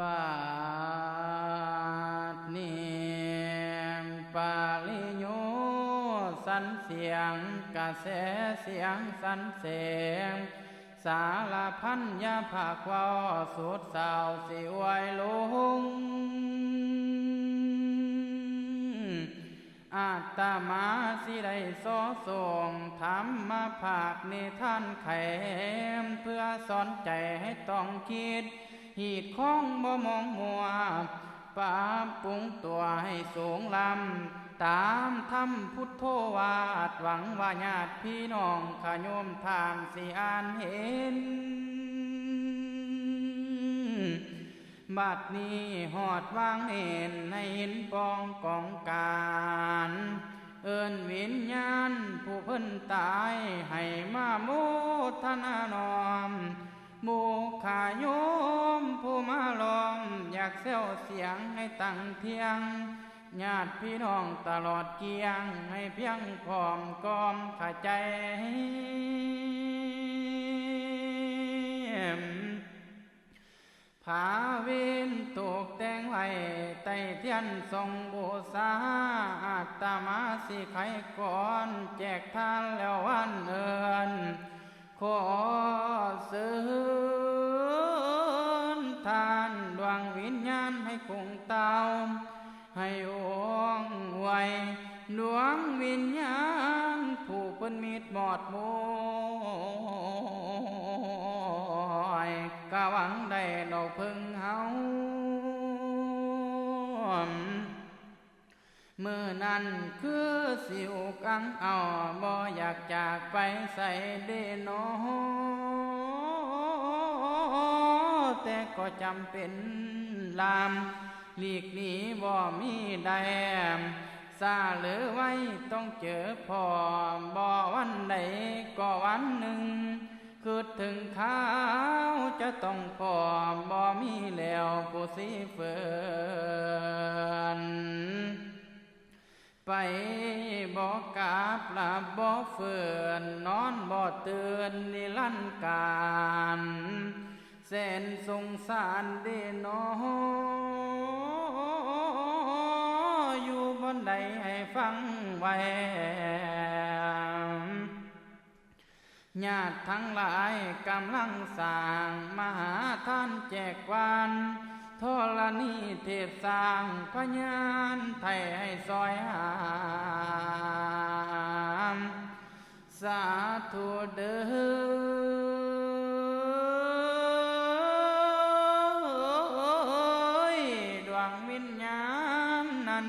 บาดนี้ปาลิโยสันเสียงกระแสเสียงสันเสียงสารพันยาภาคว่าสุดสาวสิไวยลุงอาตมาสิได้สอส่งธรรมมาภาคในท่านไขมเพื่อสอนใจให้ต้องคิด หีดข้องบ่มองมัวปาปรุงตัวให้สูงลำ ตามธรรมพุทโธวาดหวังว่าญาติพี่น้องขยมทานสิอ่านเห็น บัดนี้หอดวางเห็นในหินปองกองการเอินวิญญาณผู้เพิ่นตายให้มาโมทนานอม หมูขาโยมผู้มาลอม อยากเซวเสียงให้ตั้งเทียงญาติพี่น้องตลอดเกียง ให้เพียงพร้อมกอมขาใจ ผาวินตกแต่งไว้ใต้เทียนทรงบูชาอาตมาสิไขก่อน แจกทานแล้ววันเอิ ขอซื้อทานดวงวิญญาณให้คงเตาให้องไวดวงวิญญาณผู้เป็นมิตรหมอดโมยกะหวังได้ดอกพึ่งเฮา มื่อนั้นคือสิวกังเอาบ่อยากจากไปใส่เดโนแต่ก็จำเป็นลามหลีกหนีบ่มีแดมซาหรือไว้ต้องเจอพอบ่วันใดก็วันหนึ่งคือถึงข้าวจะต้องพอบ่มีแล้วผู้สิเฟิน ไปบอกกาบลาบ่เฟื่อนนอนบ่เตือนนิรันการเส้นสงสารเดนออยู่บนใดให้ฟังไว้ญาติทั้งหลายกำลังสร้างมหาท่านแจกวาน ทรณีเทพสร้างพญานไทยให้ซอยหามสาธุเด้อดวงวิญญาณนั้น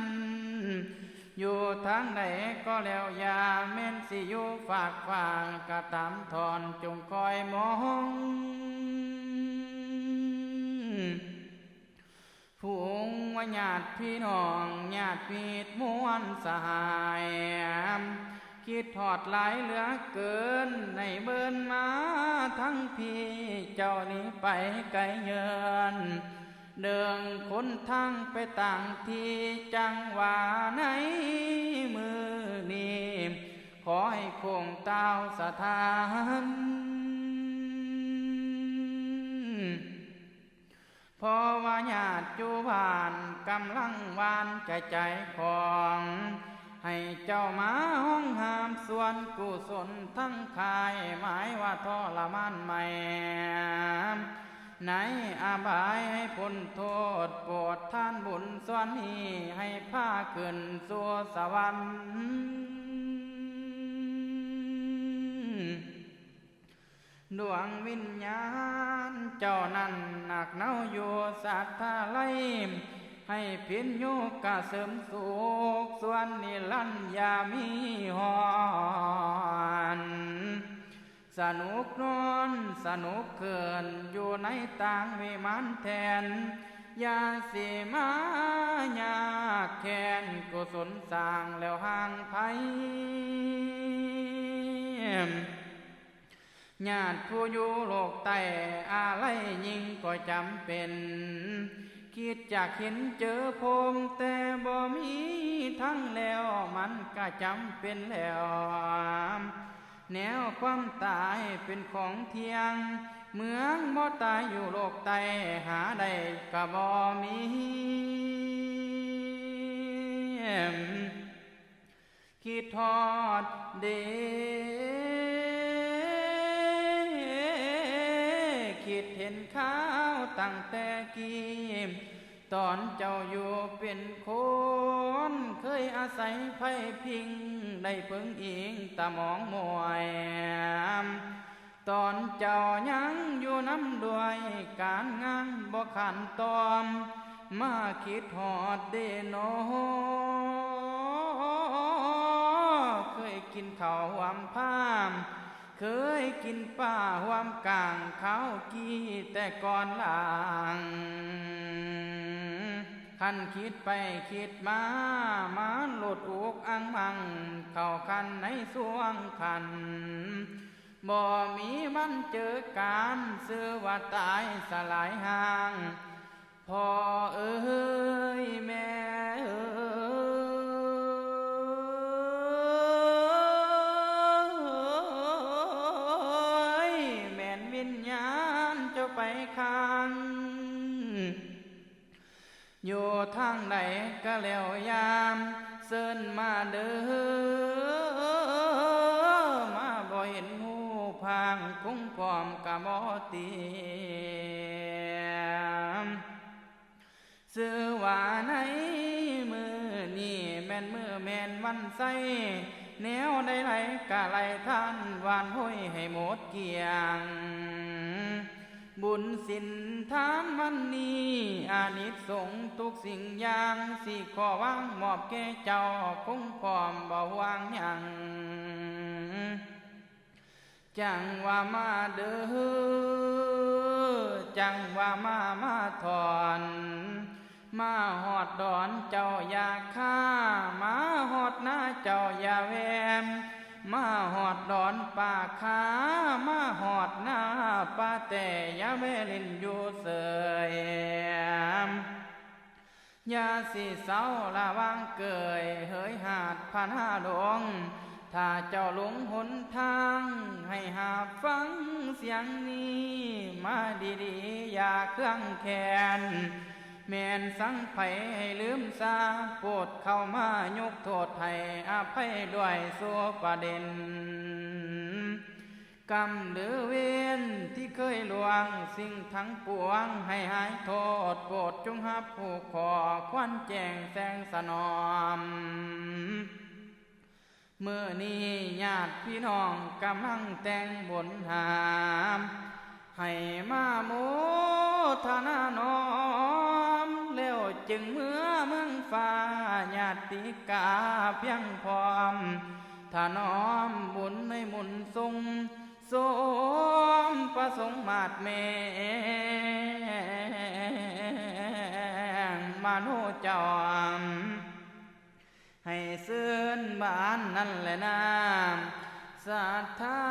อยู่ทางไหนก็แล้วอยาแม่นสิอยู่ฝากฟางกะตามทอนจงคอยมอง ญาติพี่น้องญาติพีดมวนสหายคิดทอดหลายเหลือเกินในเบินมาทั้งพี่เจ้านี้ไปไกลเยินเดิงคนทางไปต่างที่จังหวาไหนมือนี้ขอให้คงเต้าสถาน พอว่าญาติจูบานกำลังวานใจใจของ ให้เจ้ามาห้องหามส่วนกุศลทั้งคายหมายว่าทรมานใหม่ไหนอาบายให้พ้นโทษโปรดท่านบุญส่วนนี้ให้พาขึ้นสู่สวรรค์ ดวงวิญญาณ เจ้านั้นหนักเน่าอยู่สัทธาไลมให้พินโยกะเสริมสุขส่วนนิรันยามีหอนสนุกนอนสนุกเกินอยู่ในต่างวิมานแทนยาสีมายาแค้นกุศลสร้างแล้วห่างไผ ญาติผู้อยู่โลกใต้อะไรยิ่งก็จำเป็น คิดจากเห็นเจอผมแต่บ่มีทั้งแล้วมันก็จำเป็นแล้ว แนวความตายเป็นของเที่ยง เมืองบ่ตายอยู่โลกไตหาได้กะบ่มีคิดทอดเด คิดเห็นข้าวตั้งแต่กี้ตอนเจ้าอยู่เป็นคน เคยอาศัยไผ่พิง ได้เพิ่งอิงตะหมองมวยตอนเจ้ายังอยู่น้ำด้วยการงานบ่ขันตอม มาคิดหอดเดโนเคยกินข้าวหวามพาม เคยกินป้าหวามกลางข้าวกี้แต่ก่อนหลังคันคิดไปคิดมา มาหลุดอกอังมัง เข้าคันในสวงคัน บ่มีมันเจอการซื้อว่าตายสลายห่างพ่อเอ้ยแม่เอ้ อยู่ทางใดก็แล้วยาม เสินมาเด้อมาบ่เห็นหูพางคุ้งพร้อมกะบ่เตียมซื้อว่าในมือนี่แม่นมือแม่นวันใสแนวใดไหลกะไหลท่านวานห้อยให้หมดเกียง บุญสินทานวันนี้อานิสงส์ทุกสิ่งอย่างสี่ขอวางมอบแก่เจ้าคงพร้อมบ่วางยังจังว่ามาเด้อจังว่ามามาถอน มาหอดดอนเจ้าอย่าฆ่า มาหอดหน้าเจ้าอย่าแวม มาหอดดอนป่าขามาหอดหน้าป่าแต่ยาเวลินอยู่เสยอยาสิเศร้าละวางเกยเฮยหาดพันห้าดงถ้าเจ้าหลงหนทาง ให้หาฟังเสียงนี้ มาดีๆ อย่าเครื่องแขนแมนสังไผให้ลืมซาโปรดเข้ามายกโทษให้อ ภัยด้วยสัวปเด็นกรรมหรือเวรที่เคยลวงสิ่งทั้งปวงให้หายโทษโปรดจงหับผู้ขอควันแจงแสงสนอมเมื่อนี้ญาติพี่น้องกำลังแต่งบนหาม ให้มาโมทนาน้อ จึงเมื่อเมืองฟ้าญาติกาเพียงพร้อมถ้าน้อมบุญในมุนทรงสมประสงค์มาดเมงมาโนจอมให้เสื่อนบ้านนั่นแหละนะศรัทธา